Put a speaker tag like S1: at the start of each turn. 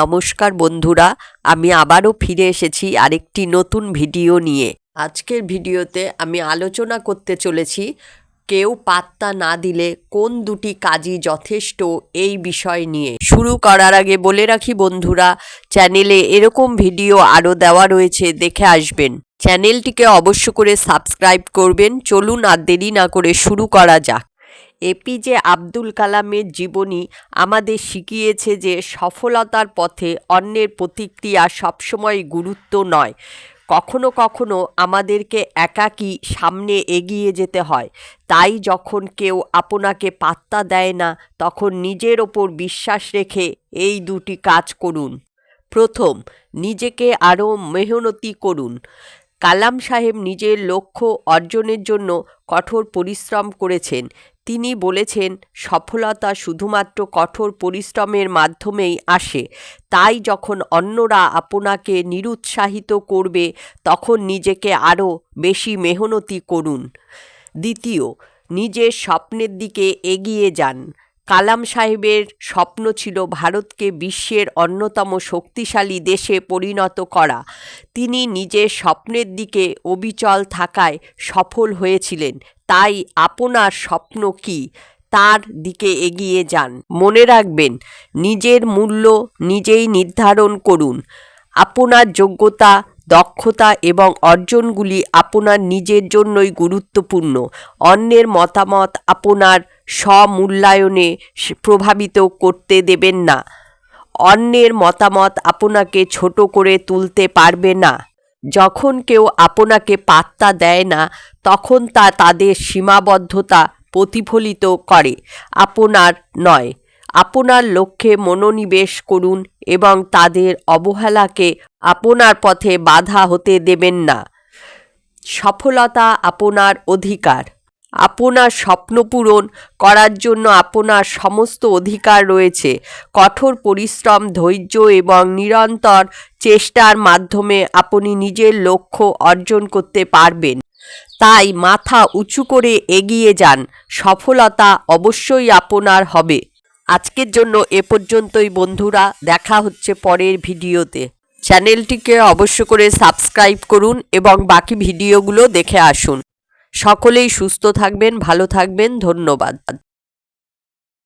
S1: নমস্কার বন্ধুরা, আমি আবারও ফিরে এসেছি আরেকটি নতুন ভিডিও নিয়ে। আজকের ভিডিওতে আমি আলোচনা করতে চলেছি, কেউ পাত্তা না দিলে কোন দুটি কাজই যথেষ্ট এই বিষয় নিয়ে। শুরু করার আগে বলে রাখি বন্ধুরা, চ্যানেলে এরকম ভিডিও আরও দেওয়া রয়েছে, দেখে আসবেন। চ্যানেলটিকে অবশ্য করে সাবস্ক্রাইব করবেন, চলুন আর দেরি না করে শুরু করা যাক। এপিজে আব্দুল কালামের জীবনী আমাদের শিখিয়েছে যে সফলতার পথে অন্যের প্রতিক্রিয়া সবসময় গুরুত্ব নয়। কখনো কখনো আমাদেরকে একাকী সামনে এগিয়ে যেতে হয়। তাই যখন কেউ আপনাকে পাত্তা দেয় না, তখন নিজের ওপর বিশ্বাস রেখে এই দুটি কাজ করুন। প্রথম, নিজেকে আরও মেহনতি করুন। কালাম সাহেব নিজের লক্ষ্য অর্জনের জন্য কঠোর পরিশ্রম করেছেন। তিনি বলেছেন, সফলতা শুধুমাত্র কঠোর পরিশ্রমের মাধ্যমেই আসে। তাই যখন অন্যরা আপনাকে নিরুৎসাহিত করবে, তখন নিজেকে আরও বেশি মেহনতি করুন। দ্বিতীয়, নিজের স্বপ্নের দিকে এগিয়ে যান। কালাম সাহেবের স্বপ্ন ছিল ভারতকে বিশ্বের অন্যতম শক্তিশালী দেশে পরিণত করা। তিনি নিজের স্বপ্নের দিকে অবিচল থাকায় সফল হয়েছিলেন। তাই আপনার স্বপ্ন কি? তার দিকে এগিয়ে যান। মনে রাখবেন, নিজের মূল্য নিজেই নির্ধারণ করুন। আপনার যোগ্যতা দক্ষতা এবং অর্জনগুলি আপনার নিজের জন্যই গুরুত্বপূর্ণ। অন্যের মতামত আপনার স্বমূল্যায়নে প্রভাবিত করতে দেবেন না। অন্যের মতামত আপনাকে ছোট করে তুলতে পারবে না। যখন কেউ আপনাকে পাত্তা দেয় না, তখন তা তাদের সীমাবদ্ধতা প্রতিফলিত করে। আপনার নয়। আপনার লক্ষ্যে মনোনিবেশ করুন এবং তাদের অবহেলাকে আপনার পথে বাধা হতে দেবেন না। সফলতা আপনার অধিকার। আপনার স্বপ্ন পূরণ করার জন্য আপনার সমস্ত অধিকার রয়েছে। কঠোর পরিশ্রম, ধৈর্য এবং নিরন্তর চেষ্টার মাধ্যমে আপনি নিজের লক্ষ্য অর্জন করতে পারবেন। তাই মাথা উঁচু করে এগিয়ে যান। সফলতা অবশ্যই আপনার হবে। আজকের জন্য এ পর্যন্তই বন্ধুরা, দেখা হচ্ছে পরের ভিডিওতে। চ্যানেলটিকে অবশ্য করে সাবস্ক্রাইব করুন এবং বাকি ভিডিওগুলো দেখে আসুন। সকলেই সুস্থ থাকবেন, ভালো থাকবেন, ধন্যবাদ।